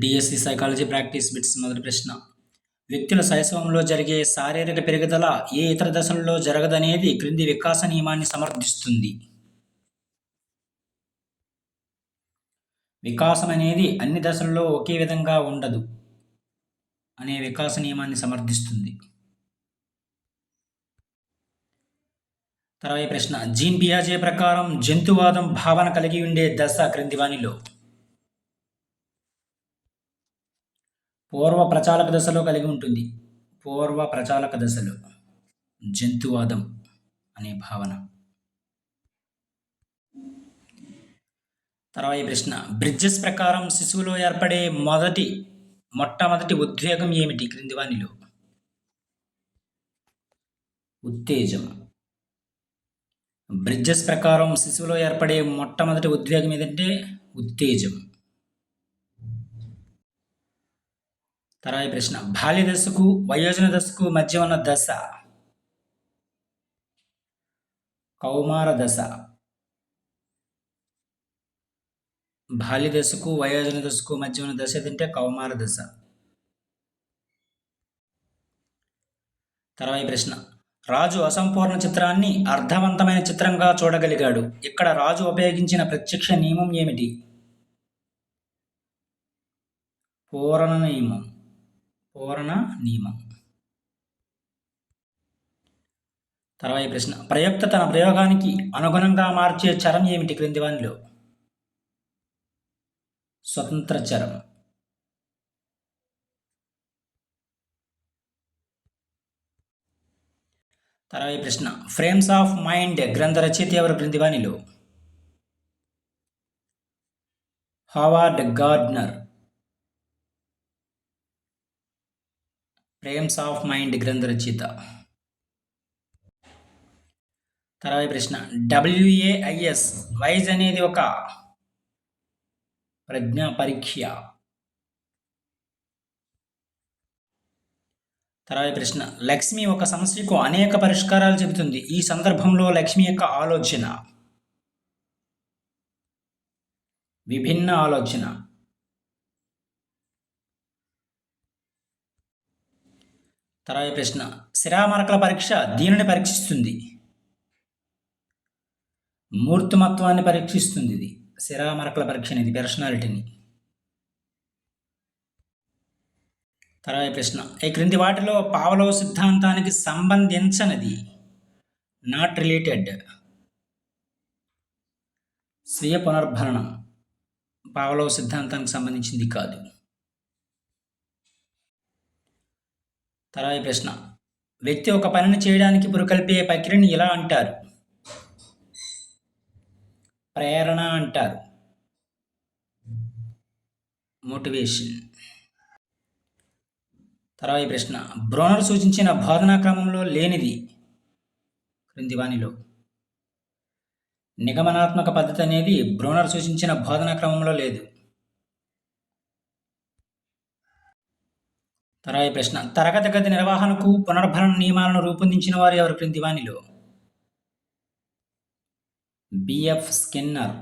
DSC psychology practice bits మొదటి ప్రశ్న. వ్యక్తుల శైశవంలో జరిగే శారీరక పెరుగుదల ఏ ఇతర దశల్లో జరగదనేది క్రింది వికాస నియమాన్ని సమర్థిస్తుంది. వికాసం అనేది అన్ని దశల్లో ఒకే విధంగా ఉండదు అనే వికాస నియమాన్ని సమర్థిస్తుంది. తర్వాత ప్రశ్న. జీన్ పియాజే ప్రకారం జంతువాదం భావన కలిగి ఉండే దశ క్రింది వానిలో. పూర్వ ప్రచాలక దశలో కలిగి ఉంటుంది. పూర్వ ప్రచాలక దశలో. జంతువాదం అనే భావన. తర్వాత ప్రశ్న. బ్రిడ్జెస్ ప్రకారం శిశువులో ఏర్పడే మొదటి మొట్టమొదటి ఉద్వేగం ఏమిటి? క్రింది వానిలో. ఉత్తేజం. బ్రిడ్జెస్ ప్రకారం శిశువులో ఏర్పడే మొట్టమొదటి ఉద్వేగం ఏదంటే ఉత్తేజం. తర్వాత ప్రశ్న. బాల్య దశకు వయోజన దశకు మధ్య ఉన్న దశ. కౌమార దశ. బాల్య దశకు వయోజన దశకు మధ్య ఉన్న దశ ఏంటంటే కౌమార దశ. తర్వాత ప్రశ్న. రాజు అసంపూర్ణ చిత్రాన్ని అర్థవంతమైన చిత్రంగా చూడగలిగాడు. ఇక్కడ రాజు ఉపయోగించిన ప్రత్యక్ష నియమం ఏమిటి? పూరణ నియమం పూరణ నియమం. తర్వాత ప్రశ్న. ప్రయోక్త తన ప్రయోగానికి అనుగుణంగా మార్చే చరం ఏమిటి క్రింది వానిలో? స్వతంత్ర చరం. తర్వాత ప్రశ్న. ఫ్రేమ్స్ ఆఫ్ మైండ్ గ్రంథ రచయిత ఎవరు క్రింది వానిలో? Howard Gardner. Frames of mind గ్రంథ రచయిత తర్వాత ప్రశ్న డబ్ల్యూఏఐఎస్ వైజ్ అనేది ఒక ప్రజ్ఞా పరీక్ష. తర్వాత ప్రశ్న లక్ష్మి ఒక సమస్యకు అనేక పరిష్కారాలు చెబుతుంది. ఈ సందర్భంలో లక్ష్మి యొక్క ఆలోచన. విభిన్న ఆలోచన. తర్వాత ప్రశ్న. శిరామరకల పరీక్ష దీనిని పరీక్షిస్తుంది. మూర్తిమత్వాన్ని పరీక్షిస్తుంది ఇది. శిరామరకల పరీక్ష అనేది పర్సనాలిటీని తర్వాత ప్రశ్న. ఈ క్రింది వాటిలో పావలో సిద్ధాంతానికి సంబంధించనిది. నాట్ రిలేటెడ్ స్వీయ పునర్భరణం. పావలో సిద్ధాంతానికి సంబంధించింది కాదు. తర్వాత ప్రశ్న. వ్యక్తి ఒక పనిని చేయడానికి పురకల్పే ప్రక్రియని ఇలా అంటారు? ప్రేరణ అంటారు. మోటివేషన్. తర్వాత ప్రశ్న. బ్రోనర్ సూచించిన బోధనా క్రమంలో లేనిది క్రింది వాణిలో. నిగమనాత్మక పద్ధతి అనేది బ్రోనర్ సూచించిన బోధనా క్రమంలో లేదు. తర్వాత ప్రశ్న. తరగతి గది నిర్వహణకు పునర్భరణ నియమాలను రూపొందించిన వారు ఎవరు క్రింది వాణిలో? బిఎఫ్ స్కిన్నర్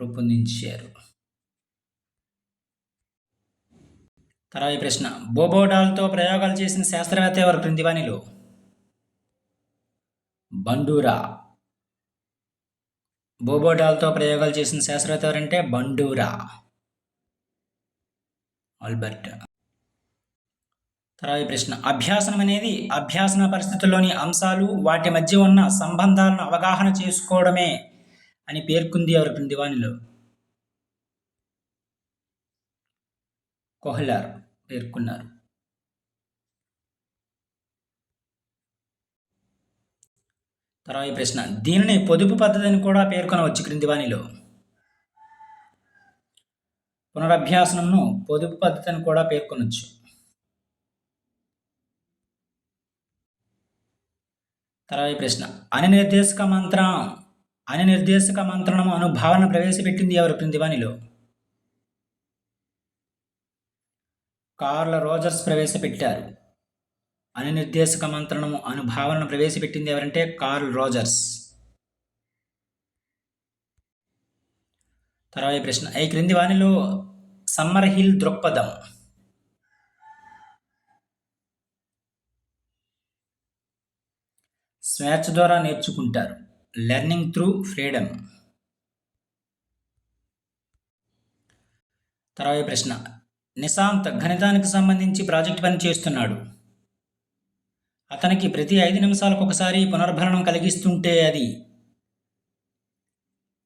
రూపొందించారు. తర్వాత ప్రశ్న. బోబోడాల్తో ప్రయోగాలు చేసిన శాస్త్రవేత్త ఎవరు క్రింది వాణిలో? బండూరా. బోబోడాల్తో ప్రయోగాలు చేసిన శాస్త్రవేత్త ఎవరంటే బండూరా. ఆల్బర్ట్. తర్వాత ప్రశ్న. అభ్యాసనం అనేది అభ్యాసన పరిస్థితుల్లోని అంశాలు వాటి మధ్య ఉన్న సంబంధాలను అవగాహన చేసుకోవడమే అని పేర్కొంది ఎవరి క్రింది కోహ్లార్ పేర్కొన్నారు. తర్వాత ప్రశ్న. దీనిని పొదుపు పద్ధతి అని కూడా పేర్కొనవచ్చు క్రిందివాణిలో పునరభ్యాసనంను పొదుపు పద్ధతి అని కూడా పేర్కొనవచ్చు తర్వాత ప్రశ్న. అనిర్దేశక మంత్రం అనిర్దేశక మంత్రణము అను భావన ప్రవేశపెట్టింది ఎవరు? క్రిందివానిలో కార్ల రోజర్స్ ప్రవేశపెట్టారు. అనిర్దేశక మంత్రణము అను భావనను ప్రవేశపెట్టింది ఎవరంటే కార్ల్ రోజర్స్. తర్వాత ప్రశ్న. ఈ క్రింది వానిలో సమ్మర్ హిల్ దృక్పథం స్వేచ్ఛ ద్వారా నేర్చుకుంటారు. Learning through freedom. తర్వాత ప్రశ్న. నిశాంత్ గణితానికి సంబంధించి ప్రాజెక్ట్ పని చేస్తున్నాడు. అతనికి ప్రతి ఐదు నిమిషాలకు ఒకసారి పునర్భరణం కలిగిస్తుంటే అది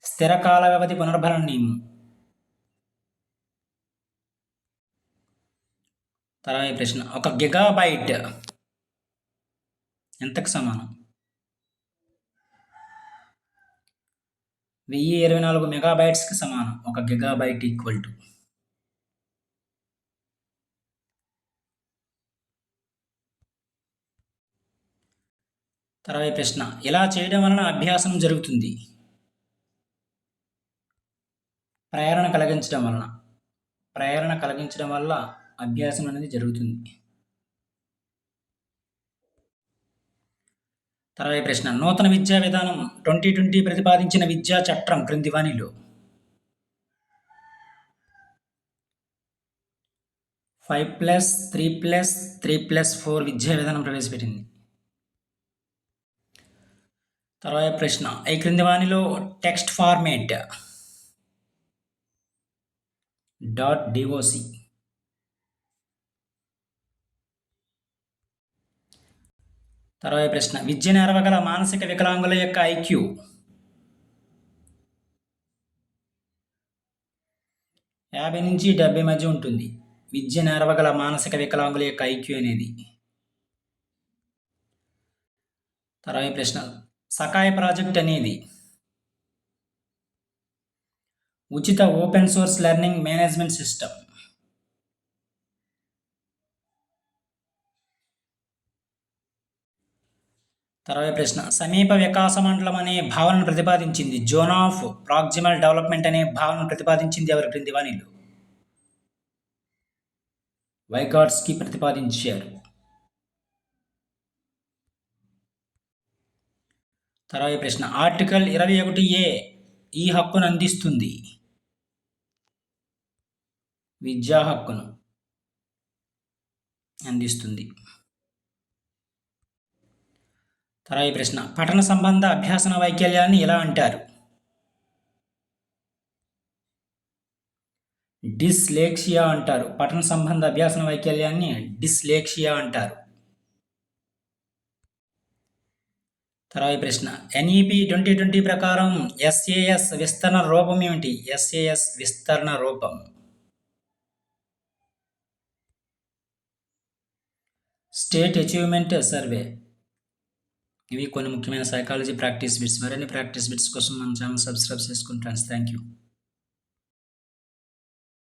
స్థిర కాల వ్యవధి పునర్భరణ నియమం. తర్వాత ప్రశ్న. ఒక గిగాబైట్. ఎంతకు సమానం? వెయ్యి ఇరవై నాలుగు మెగాబైట్స్కి సమానం. ఒక గిగాబైట్ ఈక్వల్ టు. తర్వాత ప్రశ్న. ఇలా చేయడం వలన అభ్యాసం జరుగుతుంది. ప్రేరణ కలిగించడం వలన. ప్రేరణ కలిగించడం వల్ల అభ్యాసం అనేది జరుగుతుంది. తర్వాత ప్రశ్న. నూతన విద్యా విధానం ట్వంటీ ట్వంటీ ప్రతిపాదించిన విద్యా చట్టం క్రింది వాణిలో. Five plus three plus three plus four విద్యా విధానం ప్రవేశపెట్టింది. తర్వాత ప్రశ్న. ఈ క్రింది వాణిలో టెక్స్ట్ ఫార్మేట్. డాట్ డిఓసి తర్వాత ప్రశ్న. విద్య నెరవగల మానసిక వికలాంగుల యొక్క ఐక్యూ. యాభై నుంచి డెబ్బై మధ్య ఉంటుంది. విద్య నెరవగల మానసిక వికలాంగుల యొక్క ఐక్యూ అనేది. తర్వాత ప్రశ్న. సకాయ ప్రాజెక్ట్ అనేది. ఉచిత open source learning management system. తర్వాత ప్రశ్న. సమీప వికాస మండలం అనే భావనను ప్రతిపాదించింది జోన్ ఆఫ్ ప్రాక్సిమల్ డెవలప్మెంట్ అనే భావనను ప్రతిపాదించింది ఎవరి? క్రింది వాణిలు. వైగాట్స్కి ప్రతిపాదించారు. తర్వాత ప్రశ్న. ఆర్టికల్ ఇరవై ఒకటి ఏ ఈ హక్కును అందిస్తుంది? విద్యా హక్కును అందిస్తుంది. తర్వాత ప్రశ్న. పఠన సంబంధ అభ్యాసన వైకల్యాన్ని ఎలా అంటారు? డిస్లేక్షియా అంటారు. పఠన సంబంధ అభ్యాసన వైకల్యాన్ని డిస్లేక్షియా అంటారు. తర్వాత ప్రశ్న. ఎన్ఈపి ట్వంటీ ట్వంటీ ప్రకారం ఎస్ఏఎస్ విస్తరణ రూపం ఏమిటి? ఎస్ఏఎస్ విస్తరణ రూపం. State achievement survey. ఇవి కొన్ని ముఖ్యమైన సైకాలజీ ప్రాక్టీస్ బిట్స్ మరిన్ని ప్రాక్టీస్ బిట్స్ కోసం మన ఛానల్ సబ్స్క్రైబ్ చేసుకోండి ఫ్రెండ్స్ థ్యాంక్ యూ